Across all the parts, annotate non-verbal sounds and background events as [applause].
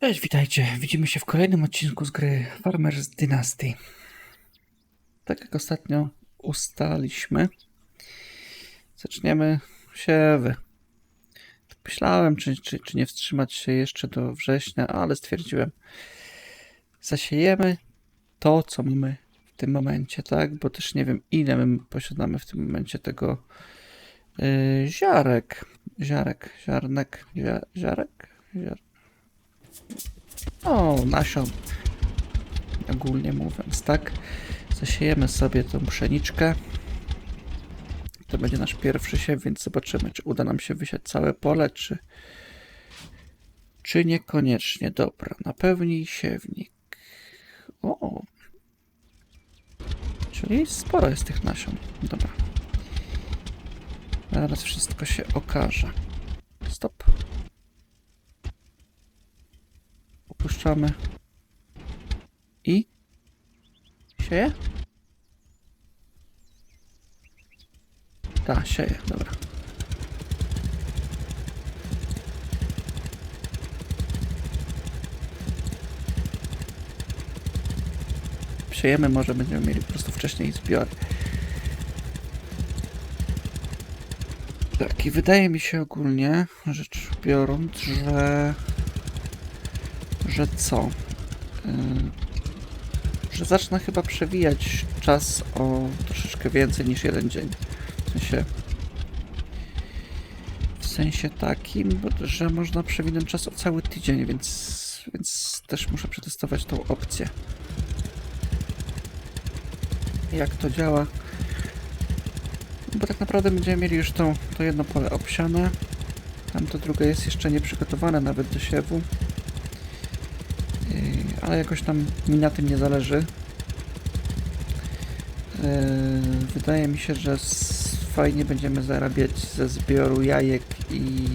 Cześć, witajcie. Widzimy się w kolejnym odcinku z gry Farmers Dynasty. Tak jak ostatnio ustaliśmy, zaczniemy siewy. Myślałem, czy, czy, czy nie wstrzymać się jeszcze do września, ale stwierdziłem, zasiejemy to, co mamy w tym momencie, tak? Bo też nie wiem, ile my posiadamy w tym momencie tego yy, ziarek. Ziarek, ziarnek, zia, ziarek, ziarek. O, nasion. Ogólnie mówiąc, tak. Zasiejemy sobie tą pszeniczkę. To będzie nasz pierwszy siew, więc zobaczymy, czy uda nam się wysiać całe pole, czy, czy niekoniecznie. Dobra, napełnij siewnik. O, czyli sporo jest tych nasion. Dobra. Zaraz wszystko się okaże. Stop. Opuszczamy. I? Sieje? Tak, sieje, dobra. Siejemy, może będziemy mieli po prostu wcześniej zbiory. Tak, i wydaje mi się ogólnie, rzecz biorąc, że że co? Yy, że zacznę chyba przewijać czas o troszeczkę więcej niż jeden dzień. W sensie. W sensie takim, że można przewinąć czas o cały tydzień, więc, więc też muszę przetestować tą opcję. Jak to działa? Bo tak naprawdę będziemy mieli już tą, to jedno pole obsiane. Tam to drugie jest jeszcze nieprzygotowane nawet do siewu. Ale jakoś tam mi na tym nie zależy. Yy, Wydaje mi się, że fajnie będziemy zarabiać ze zbioru jajek i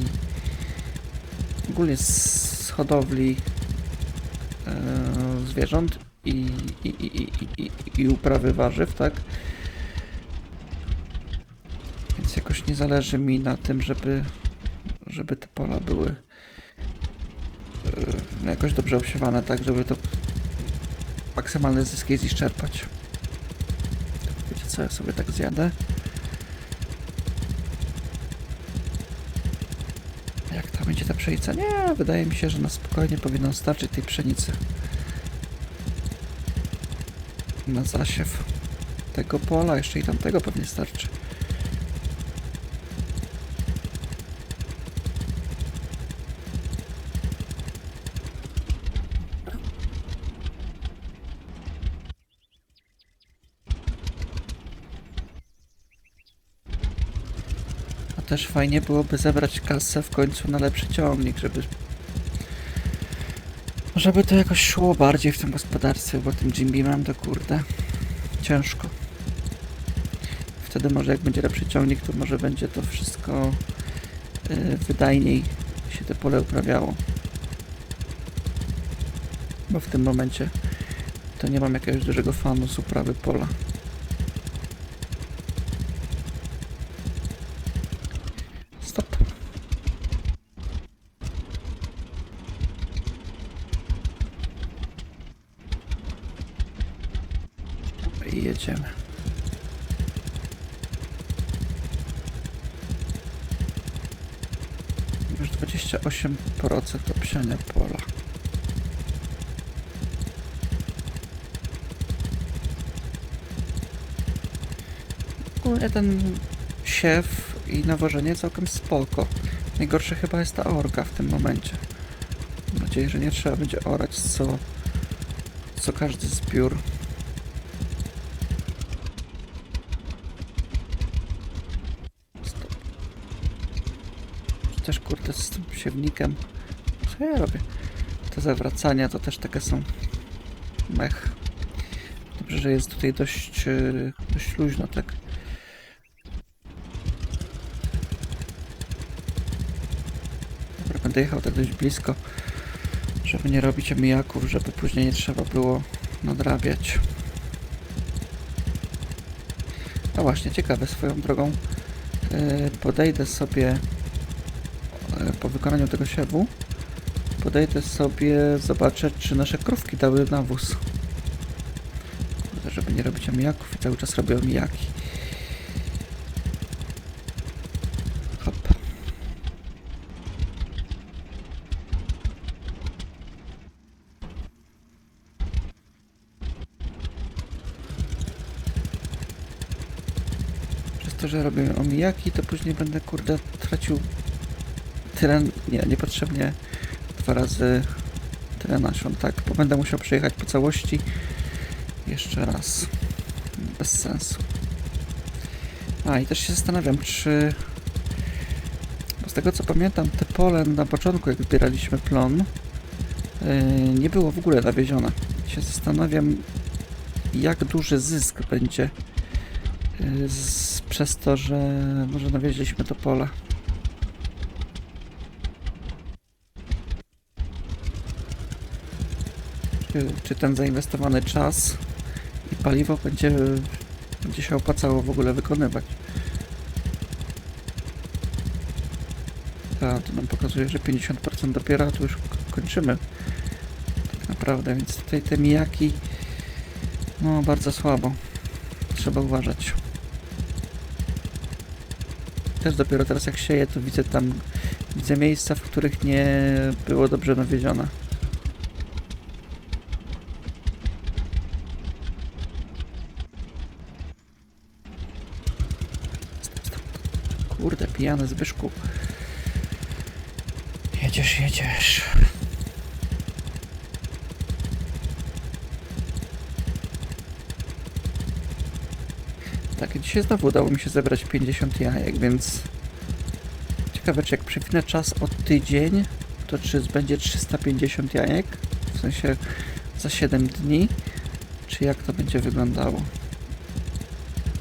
ogólnie z hodowli yy, zwierząt i, i, i, i, i, uprawy warzyw, tak? Więc jakoś nie zależy mi na tym, żeby, żeby te pola były jakoś dobrze obsiewane, tak, żeby to maksymalne zyski z nich czerpać. Wiecie co, ja sobie tak zjadę. Jak to będzie ta pszenica? Nie, wydaje mi się, że na spokojnie powinno starczyć tej pszenicy. Na zasiew tego pola, jeszcze i tamtego pewnie starczy. Też fajnie byłoby zebrać kasę w końcu na lepszy ciągnik, żeby żeby to jakoś szło bardziej w tym gospodarstwie, bo tym Jim Beamem to kurde ciężko. Wtedy może jak będzie lepszy ciągnik, to może będzie to wszystko yy, wydajniej się te pole uprawiało. Bo w tym momencie to nie mam jakiegoś dużego fanu z uprawy pola. Stop. I jedziemy. Już 28% obsiania pola. Ogólnie ten siew i nawożenie całkiem spoko. Najgorsze chyba jest ta orka w tym momencie. Mam nadzieję, że nie trzeba będzie orać co, co każdy zbiór. Kurde z tym siewnikiem. Co ja robię? Te zawracania to też takie są mech. Dobrze, że jest tutaj dość, yy, dość luźno, tak? Dobra, będę jechał tak dość blisko, żeby nie robić omijaków, żeby później nie trzeba było nadrabiać. No właśnie, ciekawe swoją drogą. Yy, podejdę sobie po wykonaniu tego siewu, podejdę sobie, zobaczę, czy nasze krówki dały nawóz. Żeby nie robić omijaków i cały czas robię omijaki. Hop. Przez to, że robię omijaki, to później będę, kurde, tracił tyle, nie, niepotrzebnie dwa razy tyle nasion, tak, bo będę musiał przejechać po całości jeszcze raz. Bez sensu. A, i też się zastanawiam, czy... Bo z tego co pamiętam, te pole na początku, jak zbieraliśmy plon, yy, nie było w ogóle nawiezione. Się zastanawiam, jak duży zysk będzie yy, z, przez to, że może nawieźliśmy to pole. Czy, ten zainwestowany czas i paliwo będzie, będzie się opłacało w ogóle wykonywać. To nam pokazuje, że 50% dopiero, a tu już kończymy. Tak naprawdę, więc tutaj te mijaki no bardzo słabo. Trzeba uważać. Też dopiero teraz jak sieję, to widzę tam widzę miejsca, w których nie było dobrze nawiezione. Kurde, pijany Zbyszku. Jedziesz, jedziesz. Tak, dzisiaj znowu udało mi się zebrać 50 jajek, więc ciekawe, czy jak przewinę czas o tydzień, to czy będzie 350 jajek? W sensie za 7 dni, czy jak to będzie wyglądało?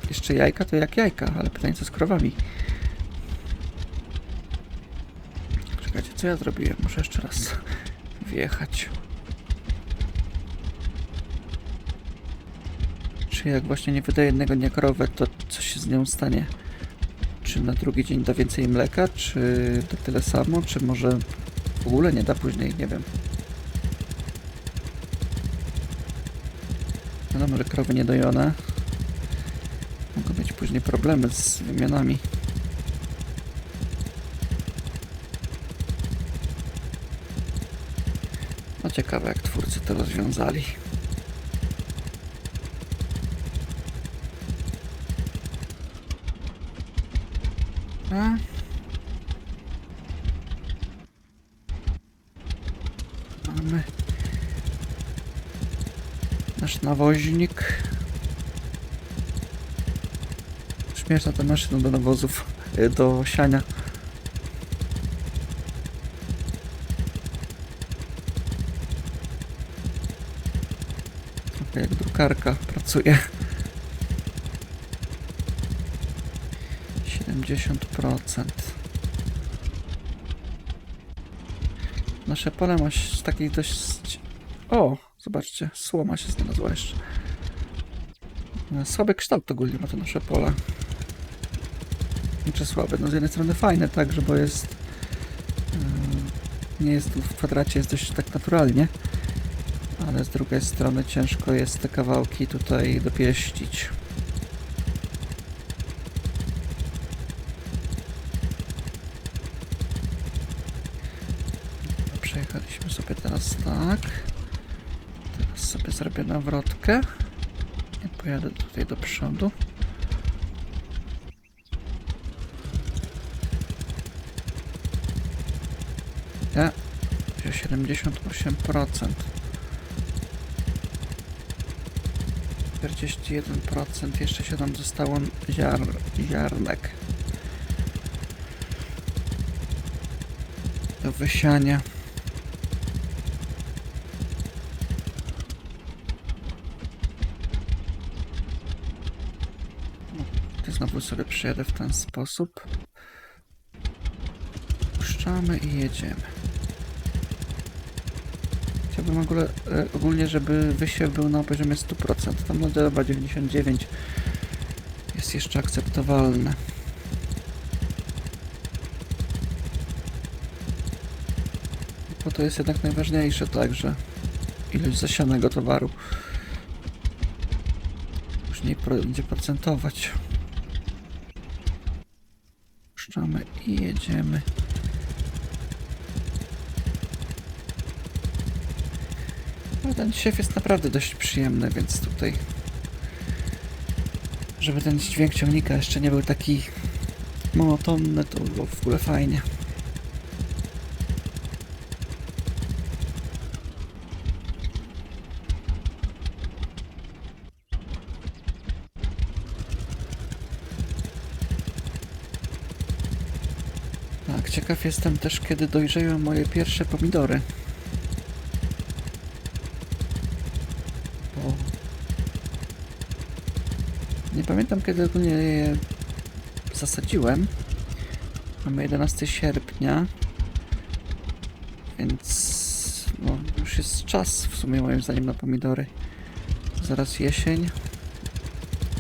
Jeszcze jajka to jak jajka, ale pytanie co z krowami? Czekajcie, co ja zrobiłem? Muszę jeszcze raz wjechać. Czy jak właśnie nie wydaje jednego dnia krowę, to co się z nią stanie? Czy na drugi dzień da więcej mleka, czy da tyle samo, czy może w ogóle nie da później, nie wiem. Wiadomo, że krowy niedojone mogą mieć później problemy z wymianami. Ciekawe, jak twórcy to rozwiązali. A? Mamy nasz nawoźnik. Śmieszna ta maszyna do nawozów, y, do siania. Trochę jak drukarka pracuje. 70%. Nasze pole ma takich dość... O, zobaczcie, słoma się znalazła jeszcze. E, Słaby kształt ogólnie ma to nasze pole. Znaczy słabe, no z jednej strony fajne także, bo jest... e, Nie jest tu w kwadracie, jest dość tak naturalnie. Ale z drugiej strony ciężko jest te kawałki tutaj dopieścić. Przejechaliśmy sobie teraz tak. Teraz sobie zrobię nawrotkę. I pojadę tutaj do przodu. Ja, 78%. 41%, jeszcze się nam zostało ziar, ziarnek. Do wysiania. To znowu sobie przyjadę w ten sposób. Puszczamy i jedziemy. Chciałbym ogóle, e, ogólnie, żeby wysiew był na poziomie 100%. Tam no dobra, 99 jest jeszcze akceptowalne. Po to jest jednak najważniejsze, także ilość zasianego towaru później będzie procentować. Puszczamy i jedziemy. Ten siew jest naprawdę dość przyjemny, więc tutaj żeby ten dźwięk ciągnika jeszcze nie był taki monotonny, to było w ogóle fajnie. Tak, ciekaw jestem też, kiedy dojrzeją moje pierwsze pomidory. Nie pamiętam, kiedy ogólnie je zasadziłem. Mamy 11 sierpnia. Więc... No, już jest czas w sumie moim zdaniem na pomidory. Zaraz jesień.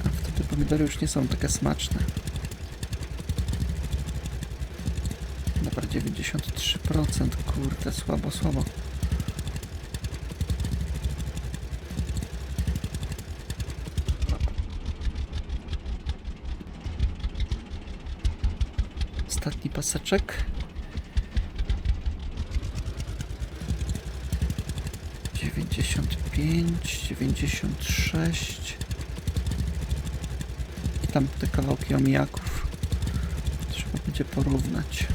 A wtedy pomidory już nie są takie smaczne. Dobra, 93%, kurde, słabo, słabo. Ostatni paseczek. 95, 96. I tam te kawałki omijaków. Trzeba będzie porównać.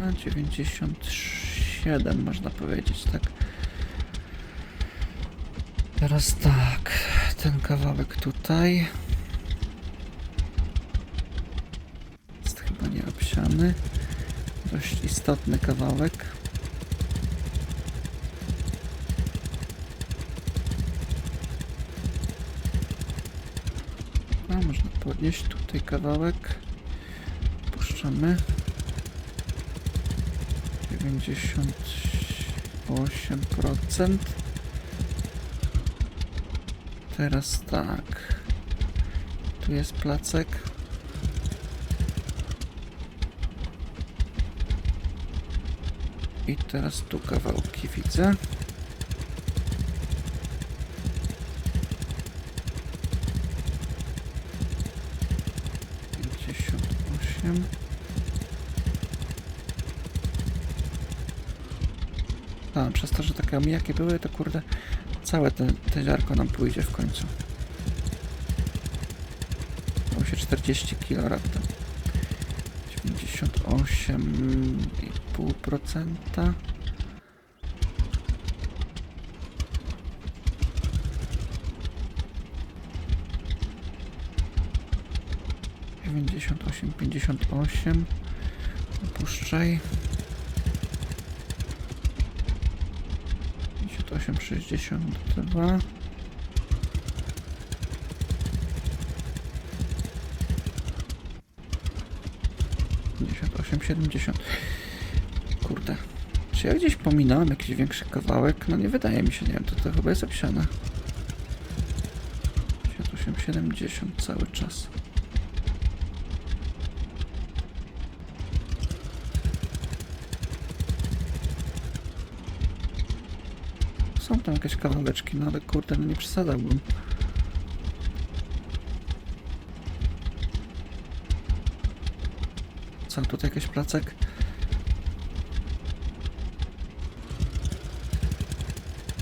A 97 można powiedzieć, tak. Teraz tak, ten kawałek tutaj jest chyba nieobsiany. Dość istotny kawałek. A można podnieść tutaj kawałek. Puszczamy. 98%. Teraz tak. Tu jest placek. I teraz tu kawałki widzę. Pięćdziesiąt osiem. A, przez to, że takie omijaki były, to kurde, całe te, te ziarko nam pójdzie w końcu. Dało się 40 kg raptem. 98,5%. Dziewięćdziesiąt osiem, pięćdziesiąt osiem. Opuszczaj. 58,62 58, 70 Kurde Czy ja gdzieś pominąłem jakiś większy kawałek? No nie wydaje mi się, nie wiem, to, to chyba jest obsiane 58, 70 cały czas Są tam jakieś kawałeczki, no ale kurde, no nie przesadzałbym. Co, tutaj jakiś placek?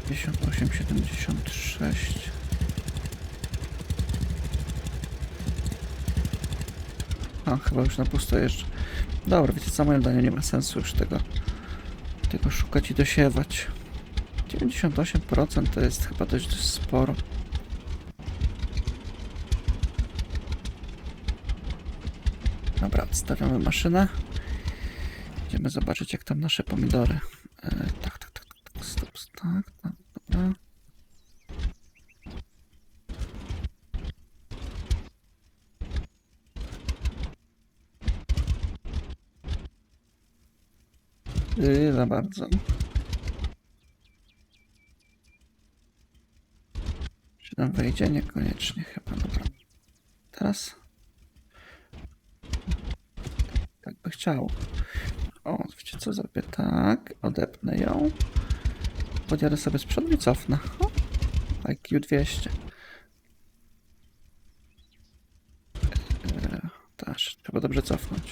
Pięćdziesiąt osiem, siedemdziesiąt sześć. A, chyba już na pusto jeszcze. Dobra, wiecie co, moim zdaniem nie ma sensu już tego, tego szukać i dosiewać. 98% to jest chyba dość, dość sporo. Dobra, odstawiamy maszynę. Idziemy zobaczyć, jak tam nasze pomidory. E, tak, tak, tak, tak, tak, stop, tak, tak, dobra. Yy, za bardzo. Tam wejdzie? Niekoniecznie chyba, dobra. Teraz? chciał. O, wiecie co zrobię? Tak, odepnę ją. Podjadę sobie z przodu i cofnę. O, IQ 200. Eee, też, trzeba dobrze cofnąć.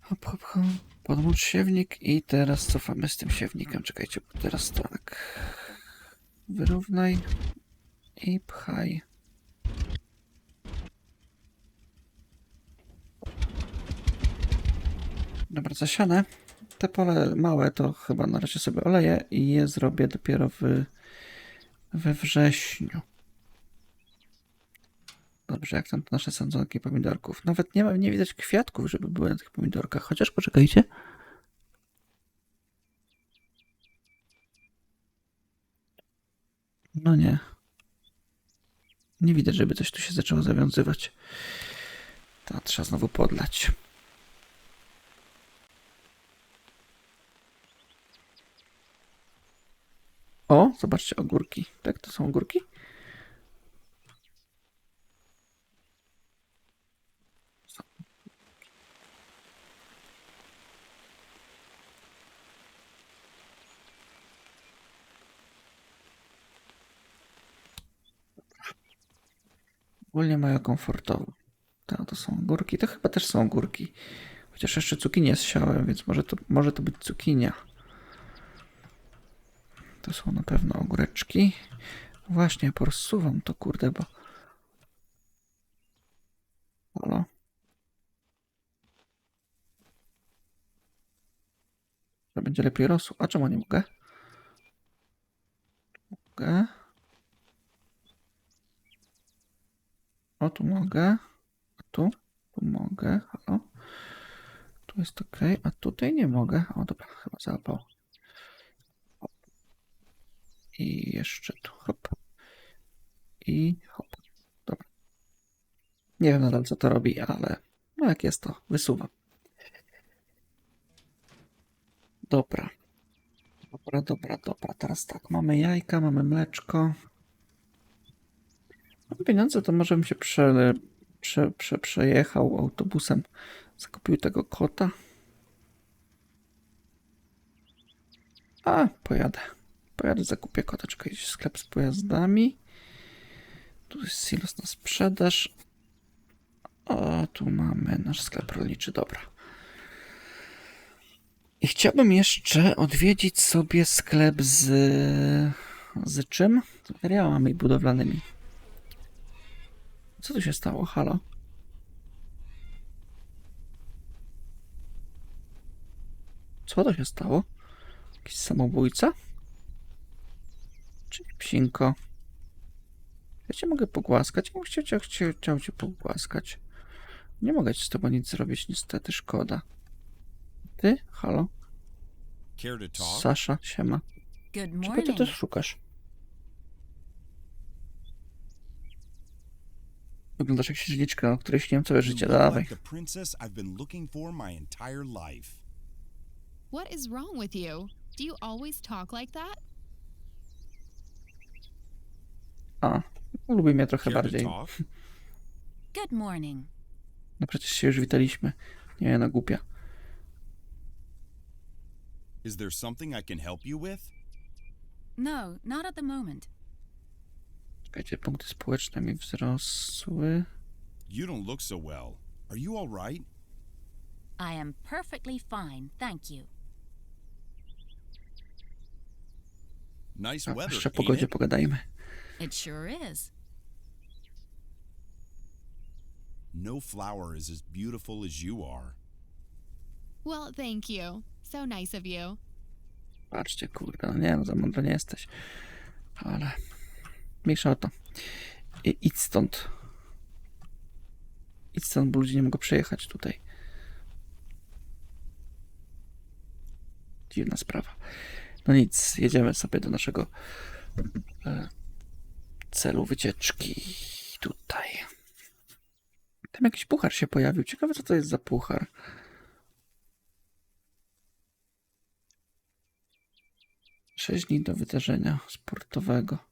Hop, hop, hop. Podłącz siewnik i teraz cofamy z tym siewnikiem. Czekajcie, teraz tak. Wyrównaj i pchaj. Dobra, zasiane. Te pole małe to chyba na razie sobie oleję i je zrobię dopiero w, we wrześniu. Dobrze, jak tam te nasze sadzonki pomidorków. Nawet nie ma, nie widać kwiatków, żeby były na tych pomidorkach. Chociaż poczekajcie. No nie. Nie widać, żeby coś tu się zaczęło zawiązywać. To trzeba znowu podlać. O, zobaczcie, ogórki. Tak, to są ogórki? Ogólnie mają komfortowo. To, to są ogórki. To chyba też są ogórki. Chociaż jeszcze cukinię zsiałem, więc może to, może to być cukinia. To są na pewno ogóreczki. Właśnie, porozsuwam to, kurde, bo... Halo? To będzie lepiej rosło. A czemu nie mogę? Mogę. O, tu mogę. A tu? Tu mogę. Halo? Tu jest ok, a tutaj nie mogę. O, dobra, chyba zapał. I jeszcze tu, hop. I hop. Dobra. Nie wiem nadal, co to robi, ale no jak jest, to wysuwam. Dobra. Dobra, dobra, dobra. Teraz tak, mamy jajka, mamy mleczko. Pieniądze, to może bym się prze, prze, prze, przejechał autobusem. Zakupił tego kota. A, pojadę. Pojadę, zakupię kota. Czekaj, sklep z pojazdami. Tu jest silos na sprzedaż. O, tu mamy nasz sklep rolniczy. Dobra. I chciałbym jeszcze odwiedzić sobie sklep z... Z czym? Z materiałami budowlanymi. Co tu się stało? Halo? Co to się stało? Jakiś samobójca? Czy psinko? Ja cię mogę pogłaskać? Ja bym chciał, chciał, chciał, chciał cię pogłaskać. Nie mogę ci z tobą nic zrobić, niestety, szkoda. Ty? Halo? Sasza, siema. Czego ty też szukasz? Wyglądasz jak księżniczka, o której śniłem całe życie. Dawaj. What is wrong with you? Do you always talk like that? A, lubi mnie trochę bardziej. [laughs] Good morning. No przecież się już witaliśmy. Nie, no głupia. Is there something I can help you with? No, not at the moment. Czekajcie, punkty społeczne mi wzrosły. You don't look so well. Are you all right? I am perfectly fine, thank you. Nice A, weather, jeszcze o ain't pogodzie it? pogadajmy. It sure is. No flower is as beautiful as you are. Well, thank you. So nice of you. Patrzcie, kurde, no nie, no za mądry nie jesteś. Ale mniejsza o to. I, idź stąd. Idź stąd, bo ludzie nie mogą przejechać tutaj. Dziwna sprawa. No nic, jedziemy sobie do naszego e, celu wycieczki. Tutaj. Tam jakiś puchar się pojawił. Ciekawe, co to jest za puchar. Sześć dni do wydarzenia sportowego.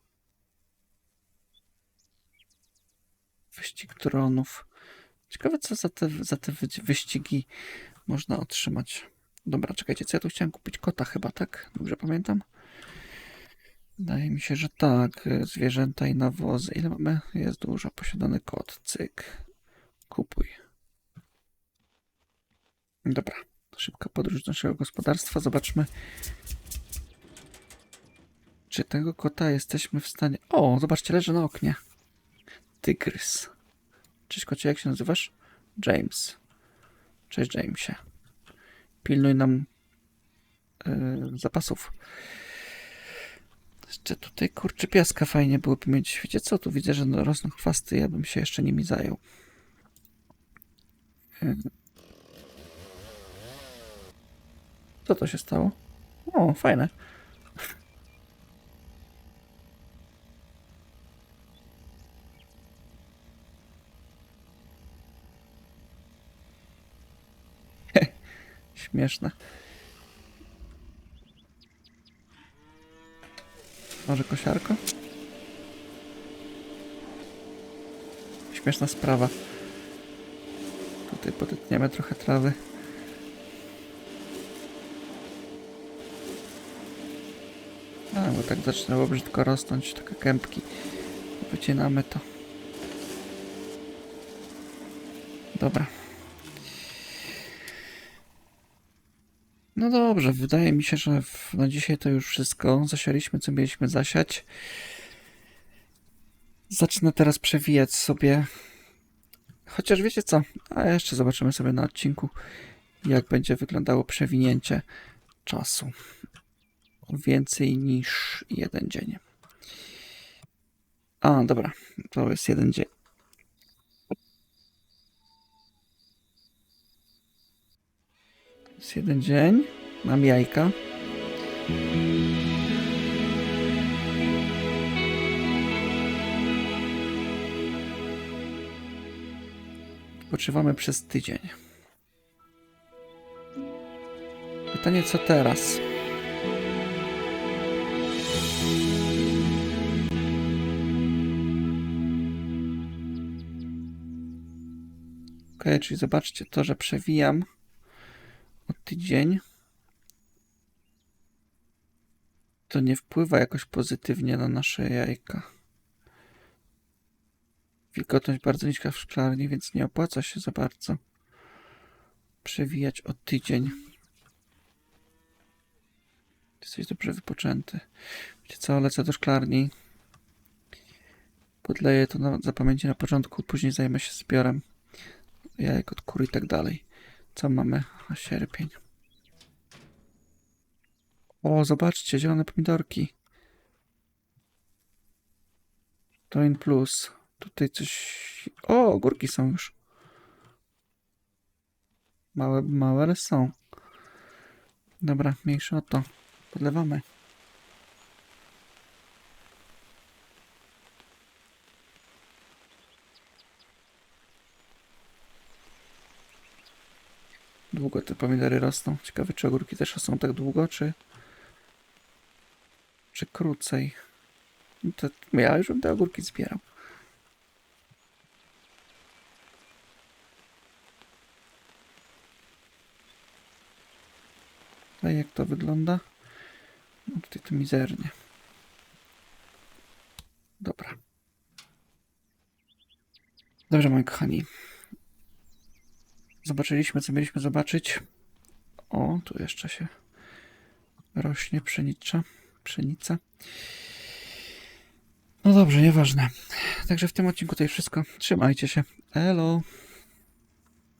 Wyścig dronów. Ciekawe, co za te, za te wy- wyścigi można otrzymać. Dobra, czekajcie, co ja tu chciałem kupić? Kota chyba, tak? Dobrze pamiętam? Wydaje mi się, że tak. Zwierzęta i nawozy. Ile mamy? Jest dużo. Posiadany kot. Cyk. Kupuj. Dobra. Szybka podróż do naszego gospodarstwa. Zobaczmy, czy tego kota jesteśmy w stanie... O, zobaczcie, leży na oknie. Tygrys. Cześć kocie, jak się nazywasz? James. Cześć Jamesie. Pilnuj nam yy, zapasów. Jeszcze tutaj kurczy piaska fajnie byłoby mieć. Wiecie co, tu widzę, że no, rosną chwasty, ja bym się jeszcze nimi zajął. Yy. Co to się stało? O, fajne. Śmieszne. Może kosiarko? Śmieszna sprawa. Tutaj podetniemy trochę trawy. A, bo tak zaczynało brzydko rosnąć, takie kępki. Wycinamy to. Dobra. No dobrze, wydaje mi się, że na dzisiaj to już wszystko. Zasialiśmy, co mieliśmy zasiać. Zacznę teraz przewijać sobie. Chociaż wiecie co? A jeszcze zobaczymy sobie na odcinku, jak będzie wyglądało przewinięcie czasu. Więcej niż jeden dzień. A, dobra, to jest jeden dzień. Jest jeden dzień. Mam jajka. Odpoczywamy przez tydzień. Pytanie, co teraz? Ok, czyli zobaczcie to, że przewijam tydzień, to nie wpływa jakoś pozytywnie na nasze jajka. Wilgotność bardzo niska w szklarni, więc nie opłaca się za bardzo przewijać o tydzień. Jesteś dobrze wypoczęty. Wiecie co, lecę do szklarni. Podleję to na zapamięci na początku, później zajmę się zbiorem jajek od kur i tak dalej. Co mamy? A sierpień. O, zobaczcie, zielone pomidorki. To in plus. Tutaj coś... O, ogórki są już. Małe, małe, ale są. Dobra, mniejsze o to. Podlewamy. Długo te pomidory rosną. Ciekawe, czy ogórki też rosną tak długo, czy... Czy krócej. No To ja już bym te ogórki zbierał. A jak to wygląda? No tutaj to mizernie. Dobra. Dobrze, moi kochani. Zobaczyliśmy, co mieliśmy zobaczyć. O, tu jeszcze się rośnie pszenicza. Pszenica. No dobrze, nieważne. Także w tym odcinku to już wszystko. Trzymajcie się. Elo.